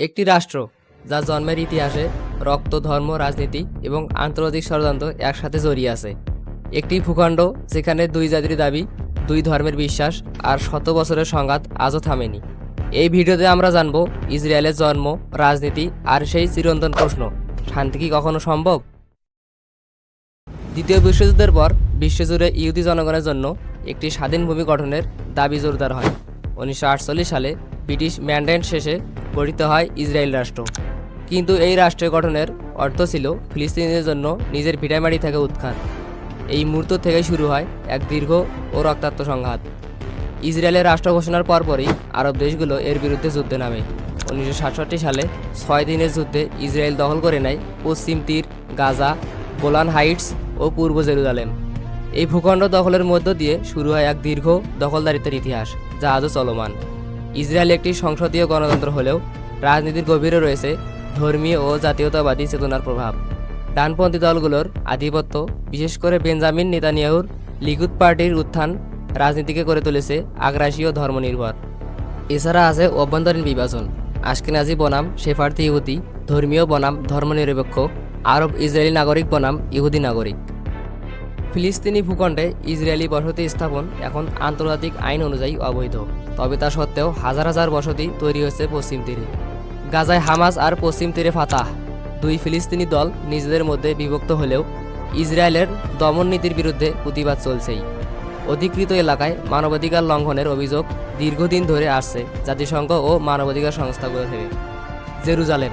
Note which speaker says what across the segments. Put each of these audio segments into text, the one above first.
Speaker 1: একটি রাষ্ট্র যা জন্মের ইতিহাসে রক্ত, ধর্ম, রাজনীতি এবং আন্তর্জাতিক ষড়যন্ত্র একসাথে জড়িয়ে আছে। একটি ভূখণ্ড যেখানে দুই জাতির দাবি, দুই ধর্মের বিশ্বাস আর শত বছরের সংঘাত আজও থামেনি। এই ভিডিওতে আমরা জানব ইসরায়েলের জন্ম, রাজনীতি আর সেই চিরন্তন প্রশ্ন, শান্তি কি কখনো সম্ভব? দ্বিতীয় বিশ্বযুদ্ধের পর বিশ্বজুড়ে ইহুদি জনগণের জন্য একটি স্বাধীন ভূমি গঠনের দাবি জোরদার হয়। উনিশশো আটচল্লিশ সালে ব্রিটিশ ম্যান্ডেট শেষে গঠিত হয় ইসরায়েল রাষ্ট্র। কিন্তু এই রাষ্ট্রের গঠনের অর্থ ছিল ফিলিস্তিনিদের জন্য নিজের ভিটামারি থেকে উৎখাত। এই মুহূর্ত থেকে শুরু হয় এক দীর্ঘ ও রক্তাক্ত সংঘাত। ইসরায়েলের রাষ্ট্র ঘোষণার পরপরই আরব দেশগুলো এর বিরুদ্ধে যুদ্ধে নামে। উনিশশো সাতষট্টি সালে ছয় দিনের যুদ্ধে ইসরায়েল দখল করে নেয় পশ্চিম তীর, গাজা, গোলান হাইটস ও পূর্ব জেরুজালেম। এই ভূখণ্ড দখলের মধ্য দিয়ে শুরু হয় এক দীর্ঘ দখলদারিত্বের ইতিহাস, যা আজও চলমান। ইসরায়েল একটি সংসদীয় গণতন্ত্র হলেও রাজনীতির গভীরে রয়েছে ধর্মীয় ও জাতীয়তাবাদী চেতনার প্রভাব। ডানপন্থী দলগুলোর আধিপত্য, বিশেষ করে বেঞ্জামিন নেতানিয়াহুর লিকুদ পার্টির উত্থান রাজনীতিকে করে তুলেছে আগ্রাসী ও ধর্মনির্ভর। এছাড়া আছে অভ্যন্তরীণ বিভাজন, আশকেনাজি বনাম শেফার্থী ইহুদি, ধর্মীয় বনাম, ধর্মনিরপেক্ষ আরব ইসরায়েলি নাগরিক বনাম, ইহুদি নাগরিক। ফিলিস্তিনি ভূখণ্ডে ইসরায়েলি বসতি স্থাপন এখন আন্তর্জাতিক আইন অনুযায়ী অবৈধ তবে তা সত্ত্বেও হাজার হাজার বসতি তৈরি হচ্ছে পশ্চিম তীরে। গাজায় হামাস আর পশ্চিম তীরে ফাতাহ, দুই ফিলিস্তিনি দল নিজেদের মধ্যে বিভক্ত হলেও ইসরায়েলের দমন নীতির বিরুদ্ধে প্রতিবাদ চলছেই। অধিকৃত এলাকায় মানবাধিকার লঙ্ঘনের অভিযোগ দীর্ঘদিন ধরে আসছে জাতিসংঘ ও মানবাধিকার সংস্থাগুলো থেকে। জেরুজালেম,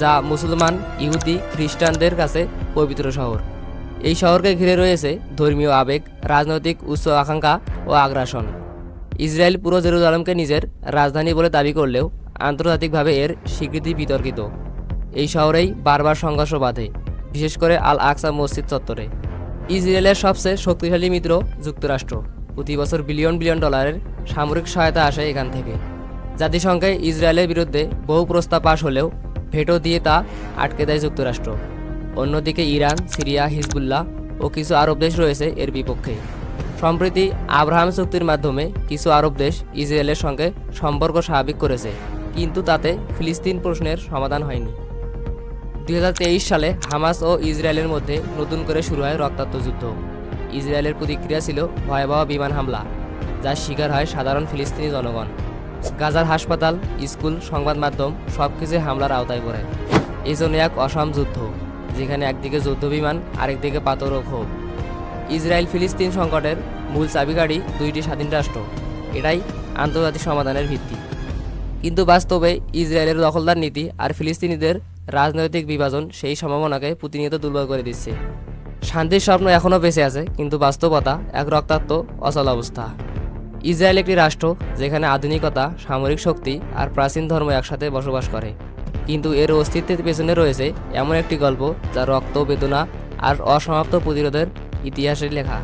Speaker 1: যা মুসলমান, ইহুদি, খ্রিস্টানদের কাছে পবিত্র শহর। এই শহরকে ঘিরে রয়েছে ধর্মীয় আবেগ, রাজনৈতিক উচ্চ আকাঙ্ক্ষা ও আগ্রাসন। ইসরায়েল পুরো জেরুজালেমকে নিজের রাজধানী বলে দাবি করলেও আন্তর্জাতিকভাবে এর স্বীকৃতি বিতর্কিত। এই শহরেই বারবার সংঘর্ষ বাধে, বিশেষ করে আল আকসা মসজিদ চত্বরে। ইসরায়েলের সবচেয়ে শক্তিশালী মিত্র যুক্তরাষ্ট্র। প্রতি বছর বিলিয়ন বিলিয়ন ডলারের সামরিক সহায়তা আসে এখান থেকে। জাতিসংঘে ইসরায়েলের বিরুদ্ধে বহু প্রস্তাব পাশ হলেও ভেটো দিয়ে তা আটকে দেয় যুক্তরাষ্ট্র। অন্যদিকে ইরান, সিরিয়া, হিজবুল্লাহ ও কিছু আরব দেশ রয়েছে এর বিপক্ষে। সম্প্রতি আব্রাহাম চুক্তির মাধ্যমে কিছু আরব দেশ ইসরায়েলের সঙ্গে সম্পর্ক স্বাভাবিক করেছে, কিন্তু তাতে ফিলিস্তিন প্রশ্নের সমাধান হয়নি। দু হাজার তেইশ সালে হামাস ও ইসরায়েলের মধ্যে নতুন করে শুরু হয় রক্তাক্ত যুদ্ধ। ইসরায়েলের প্রতিক্রিয়া ছিল ভয়াবহ বিমান হামলা, যার শিকার হয় সাধারণ ফিলিস্তিনি জনগণ। গাজার হাসপাতাল, স্কুল, সংবাদ মাধ্যম সব কিছু হামলার আওতায় পড়ে। এই এক অসম যুদ্ধ। যেখানে একদিকে যুদ্ধ বিমান আরেকদিকে পাথর ও ক্ষোভ। ইসরায়েল ফিলিস্তিন সংকটের মূল চাবিকাঠি দুইটি স্বাধীন রাষ্ট্র। এটাই আন্তর্জাতিক সমাধানের ভিত্তি। কিন্তু বাস্তবে ইসরায়েলের দখলদার নীতি আর ফিলিস্তিনিদের রাজনৈতিক বিভাজন সেই সম্ভাবনাকে প্রতিনিয়ত দুর্বল করে দিচ্ছে। শান্তির স্বপ্ন এখনও বেঁচে আছে, কিন্তু বাস্তবতা এক রক্তাক্ত, অচল অবস্থা। ইসরায়েল একটি রাষ্ট্র যেখানে আধুনিকতা, সামরিক শক্তি আর প্রাচীন ধর্ম একসাথে বসবাস করে। কিন্তু এর অস্তিত্বের পেছনে রয়েছে এমন একটি গল্প যা রক্ত, বেদনা আর অসমাপ্ত প্রতিরোধের ইতিহাসে লেখা।